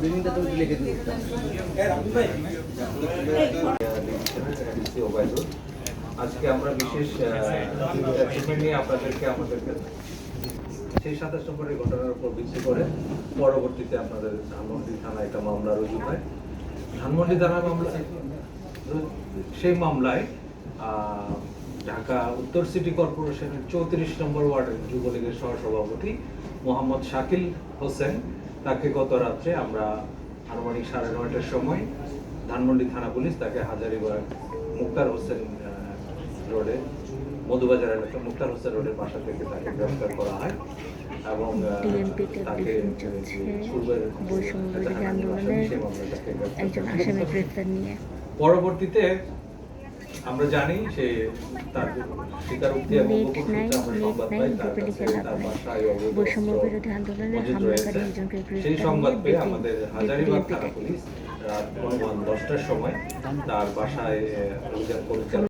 বিল্ডিংটা তুমি লিখে ওবায়দুল আজকে আমরা বিশেষ নিয়ে আপনাদেরকে আমাদেরকে সেই সাতাশ নম্বরের ঘটনার উপর ভিত্তি করে পরবর্তীতে আপনাদের ধানমন্ডি একটা মামলা রুজু হয়। ধানমন্ডি থানা মামলা, সেই মামলায় ঢাকা উত্তর সিটি কর্পোরেশনের চৌত্রিশ নম্বর ওয়ার্ডের যুবলীগের সহসভাপতি মোহাম্মদ শাকিল হোসেন তাকে গত রাত্রে আমরা আনুমানিক সাড়ে নয়টার সময় ধানমন্ডি থানা পুলিশ তাকে হাজারিবাগ মুক্তার হোসেন রোডে মধুবাজার এলাকা মুক্তার হোসেন রোডের বাসা থেকে তাকে গ্রেফতার করা হয় এবং তাকে পূর্বের একজন আসামি গ্রেফতার নিয়ে। পরবর্তীতে আমরা জানি সে তার স্বীকারোক্তি এবং উপস্থিতি আমরা সংবাদ পাই তার কাছে তার বাসায় বৈষম্য বিরোধী হামলাকারী একজনকে সেই সংবাদ পেয়ে আমাদের হাজারিবাগ থানা পুলিশ রাত অনুমান দশটার সময় তার বাসায় অভিযান পরিচালনা